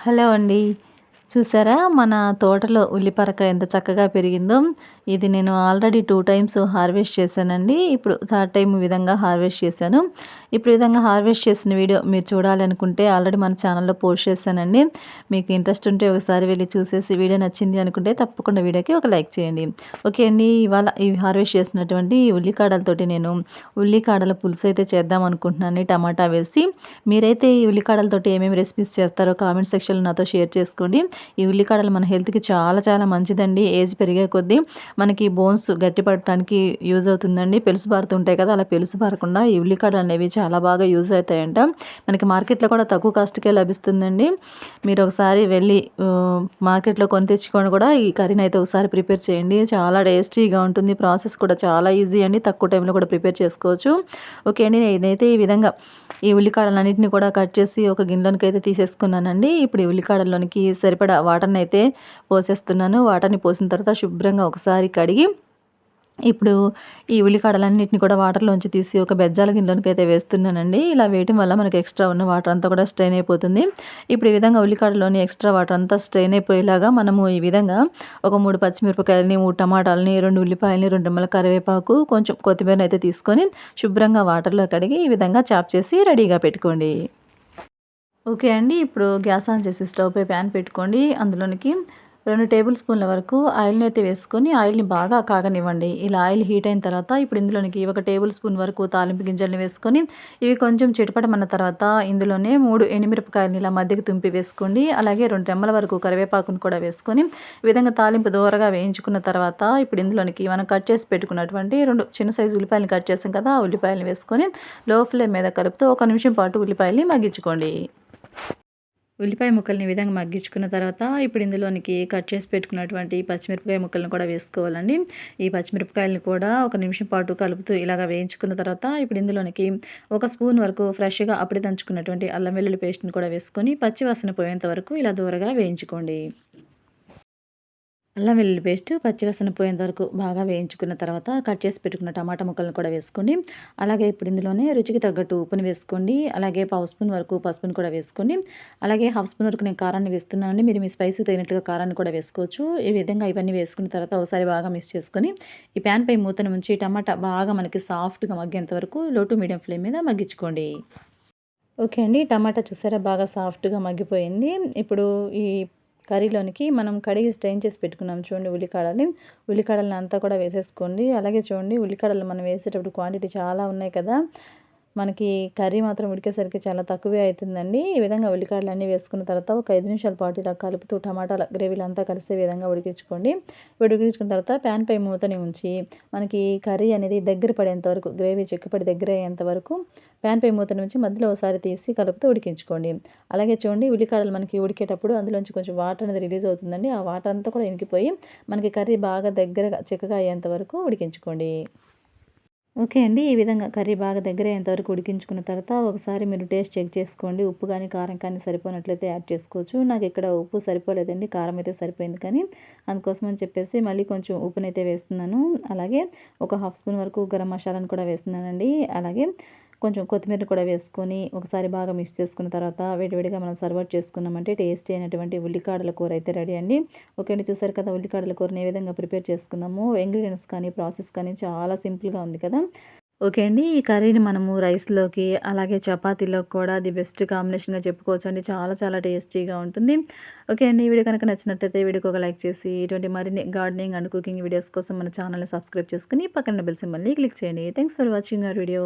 Hello అండి. చూసారా? మన తోటలో ఉల్లిపరక ఎంత చక్కగా పెరిగిందో. ఇది నేను ఆల్రెడీ టూ టైమ్స్ హార్వెస్ట్ చేశానండి. ఇప్పుడు థర్డ్ టైం విధంగా హార్వెస్ట్ చేశాను. ఇప్పుడు విధంగా హార్వెస్ట్ చేసిన వీడియో మీరు చూడాలనుకుంటే ఆల్రెడీ మన ఛానల్లో పోస్ట్ చేశానండి. మీకు ఇంట్రెస్ట్ ఉంటే ఒకసారి వెళ్ళి చూసేసి వీడియో నచ్చింది అనుకుంటే తప్పకుండా వీడియోకి ఒక లైక్ చేయండి. ఓకే అండి ఇవాళ ఈ హార్వెస్ట్ చేసినటువంటి ఉల్లికాడలతోటి నేను ఉల్లికాడల పులుసు అయితే చేద్దాం అనుకుంటున్నాను టమాటా వేసి మీరైతే ఈ ఉల్లికాడలతోటి ఏమేమి రెసిపీస్ చేస్తారో కామెంట్ సెక్షన్లో నాతో షేర్ చేసుకోండి. ఈ ఉల్లికాడలు మన హెల్త్కి చాలా చాలా మంచిదండి. ఏజ్ పెరిగే కొద్దీ మనకి బోన్స్ గట్టిపడటానికి యూజ్ అవుతుందండి. పెలుసు బారుతుంటాయి కదా అలా పెలుసు బారకుండా ఈ ఉల్లికాడలు అనేవి చాలా బాగా యూజ్ అవుతాయంట. మనకి మార్కెట్లో కూడా తక్కువ కాస్ట్కే లభిస్తుందండి. మీరు ఒకసారి వెళ్ళి మార్కెట్లో కొని తెచ్చుకొని కూడా ఈ కర్రీని అయితే ఒకసారి ప్రిపేర్ చేయండి. చాలా టేస్టీగా ఉంటుంది. ప్రాసెస్ కూడా చాలా ఈజీ అండి. తక్కువ టైంలో కూడా ప్రిపేర్ చేసుకోవచ్చు. ఓకే అండి నేనైతే ఈ విధంగా ఈ ఉల్లికాడలన్నింటినీ కూడా కట్ చేసి ఒక గిన్నెలోనికి అయితే తీసేసుకున్నానండి. ఇప్పుడు ఈ ఉల్లికాడల్లోనికి సరిపడా వాటర్ని అయితే పోసేస్తున్నాను. వాటర్ని పోసిన తర్వాత శుభ్రంగా ఒకసారి కడిగి ఇప్పుడు ఈ ఉల్లికాడలన్నింటినీ కూడా వాటర్లోంచి తీసి ఒక బెజ్జాల గిన్నెలోకి అయితే వేస్తున్నానండి. ఇలా వేయటం వల్ల మనకి ఎక్స్ట్రా ఉన్న వాటర్ అంతా కూడా స్ట్రెయిన్ అయిపోతుంది. ఇప్పుడు ఈ విధంగా ఉల్లికాడలోని ఎక్స్ట్రా వాటర్ అంతా స్ట్రెయిన్ అయిపోయేలాగా మనము ఈ విధంగా ఒక మూడు పచ్చిమిరపకాయలని మూడు టమాటాలని రెండు ఉల్లిపాయలని రెండు రెమ్మల కరివేపాకు కొంచెం కొత్తిమీరని అయితే తీసుకొని శుభ్రంగా వాటర్లో కడిగి ఈ విధంగా చాప్ చేసి రెడీగా పెట్టుకోండి. ఓకే అండి ఇప్పుడు గ్యాస్ ఆన్ చేసి స్టవ్ పై ప్యాన్ పెట్టుకోండి. అందులోనికి రెండు టేబుల్ స్పూన్ల వరకు ఆయిల్ని అయితే వేసుకొని ఆయిల్ని బాగా కాగనివ్వండి. ఇలా ఆయిల్ హీట్ అయిన తర్వాత ఇప్పుడు ఇందులోనికి ఒక టేబుల్ స్పూన్ వరకు తాలింపు గింజల్ని వేసుకొని ఇవి కొంచెం చిటపటమన్న తర్వాత ఇందులోనే మూడు ఎండుమిరపకాయలని ఇలా మధ్యకి తుంపి వేసుకోండి. అలాగే రెండు రెమ్మల వరకు కరివేపాకును కూడా వేసుకొని ఈ విధంగా తాలింపు దూరగా వేయించుకున్న తర్వాత ఇప్పుడు ఇందులోనికి మనం కట్ చేసి పెట్టుకున్నటువంటి రెండు చిన్న సైజు ఉల్లిపాయలను కట్ చేసాం కదా ఆ ఉల్లిపాయలు వేసుకొని లో ఫ్లేమ్ మీద కలుపుతూ ఒక నిమిషం పాటు ఉల్లిపాయల్ని మగ్గించుకోండి. ఉల్లిపాయ ముక్కల్ని ఈ విధంగా మగ్గించుకున్న తర్వాత ఇప్పుడు ఇందులోనికి కట్ చేసి పెట్టుకున్నటువంటి పచ్చిమిరపకాయ ముక్కలను కూడా వేసుకోవాలండి. ఈ పచ్చిమిరపకాయలను కూడా ఒక నిమిషం పాటు కలుపుతూ ఇలాగ వేయించుకున్న తర్వాత ఇప్పుడు ఇందులోనికి ఒక స్పూన్ వరకు ఫ్రెష్గా అప్పుడే దంచుకున్నటువంటి అల్లం వెల్లుల్లి పేస్ట్ని కూడా వేసుకొని పచ్చివాసన పోయేంత వరకు ఇలా దూరగా వేయించుకోండి. అల్లం వెల్లుల్లి పేస్ట్ పచ్చివసన పోయేంత వరకు బాగా వేయించుకున్న తర్వాత కట్ చేసి పెట్టుకున్న టమాటా ముక్కలను కూడా వేసుకోండి. అలాగే ఇప్పుడు ఇందులోనే రుచికి తగ్గట్టు ఉప్పుని వేసుకోండి. అలాగే పావు స్పూన్ వరకు పసుపుని కూడా వేసుకోండి. అలాగే హాఫ్ స్పూన్ వరకు నేను కారాన్ని వేస్తున్నానండి. మీరు మీ స్పైసీ తగినట్టుగా కారాన్ని కూడా వేసుకోవచ్చు. ఈ విధంగా ఇవన్నీ వేసుకున్న తర్వాత ఒకసారి బాగా మిక్స్ చేసుకొని ఈ ప్యాన్ పై మూతను ఉంచి టమాటా బాగా మనకి సాఫ్ట్గా మగ్గేంత వరకు లో టు మీడియం ఫ్లేమ్ మీద మగ్గించుకోండి. ఓకే అండి. టమాటా చూసారా? బాగా సాఫ్ట్గా మగ్గిపోయింది. ఇప్పుడు ఈ కర్రీలోనికి మనం కడిగి స్ట్రెయిన్ చేసి పెట్టుకున్నాం చూడండి ఉల్లికాడల్ని. ఉల్లికాడల్ని అంతా కూడా వేసేసుకోండి. అలాగే చూడండి ఉల్లికాడలు మనం వేసేటప్పుడు క్వాంటిటీ చాలా ఉన్నాయి కదా. మనకి కర్రీ మాత్రం ఉడికేసరికి చాలా తక్కువే అవుతుందండి ఈ విధంగా ఉల్లికాయలు అన్నీ వేసుకున్న తర్వాత ఒక ఐదు నిమిషాల పాటు ఇలా కలుపుతూ టమాటాల గ్రేవీలు అంతా కలిసే విధంగా ఉడికించుకోండి. ఉడికించుకున్న తర్వాత ప్యాన్ పై మూతని ఉంచి మనకి కర్రీ అనేది దగ్గర పడేంత వరకు గ్రేవీ చిక్కుపడి దగ్గర అయ్యేంత వరకు ప్యాన్ పై మూతని ఉంచి మధ్యలో ఒకసారి తీసి కలుపుతూ ఉడికించుకోండి. అలాగే చూడండి ఉల్లికాడలు మనకి ఉడికేటప్పుడు అందులోంచి కొంచెం వాటర్ అనేది రిలీజ్ అవుతుందండి. ఆ వాటర్ అంతా కూడా ఇంకిపోయి మనకి కర్రీ బాగా దగ్గరగా చిక్కగా అయ్యేంత వరకు ఉడికించుకోండి. ఓకే అండి. ఈ విధంగా కర్రీ బాగా దగ్గర అయ్యేంతవరకు ఉడికించుకున్న తర్వాత ఒకసారి మీరు టేస్ట్ చెక్ చేసుకోండి. ఉప్పు కానీ కారం కానీ సరిపోయినట్లయితే యాడ్ చేసుకోవచ్చు. నాకు ఇక్కడ ఉప్పు సరిపోలేదండి. కారం అయితే సరిపోయింది కానీ అందుకోసం అని చెప్పేసి మళ్ళీ కొంచెం ఉప్పునైతే వేస్తున్నాను. అలాగే ఒక హాఫ్ స్పూన్ వరకు గరం మసాలాను కూడా వేస్తున్నానండి. అలాగే కొంచెం కొత్తిమీర కూడా వేసుకొని ఒకసారి బాగా మిక్స్ చేసుకున్న తర్వాత వేడివేడిగా మనం సర్వ్ చేసుకున్నామంటే టేస్టీ అయినటువంటి ఉల్లికాడల కూర అయితే రెడీ అండి. ఓకే అండి చూసారు కదా ఉల్లికాడల కూరని ఏ విధంగా ప్రిపేర్ చేసుకున్నాము. ఇంగ్రీడియంట్స్ కానీ ప్రాసెస్ కానీ చాలా సింపుల్గా ఉంది కదా. ఓకే అండి ఈ కర్రీని మనము రైస్లోకి అలాగే చపాతీలోకి కూడా ది బెస్ట్ కాంబినేషన్గా చెప్పుకోవచ్చు అండి. చాలా చాలా టేస్టీగా ఉంటుంది. ఓకే అండి ఈ వీడియో కనుక నచ్చినట్టయితే వీడియోకి ఒక లైక్ చేసి ఇటువంటి మరిన్ని గార్డెనింగ్ అండ్ కుకింగ్ వీడియోస్ కోసం మన ఛానల్ని సబ్స్క్రైబ్ చేసుకుని పక్కన బెల్ సింబల్ని క్లిక్ చేయండి. Thanks for watching our video.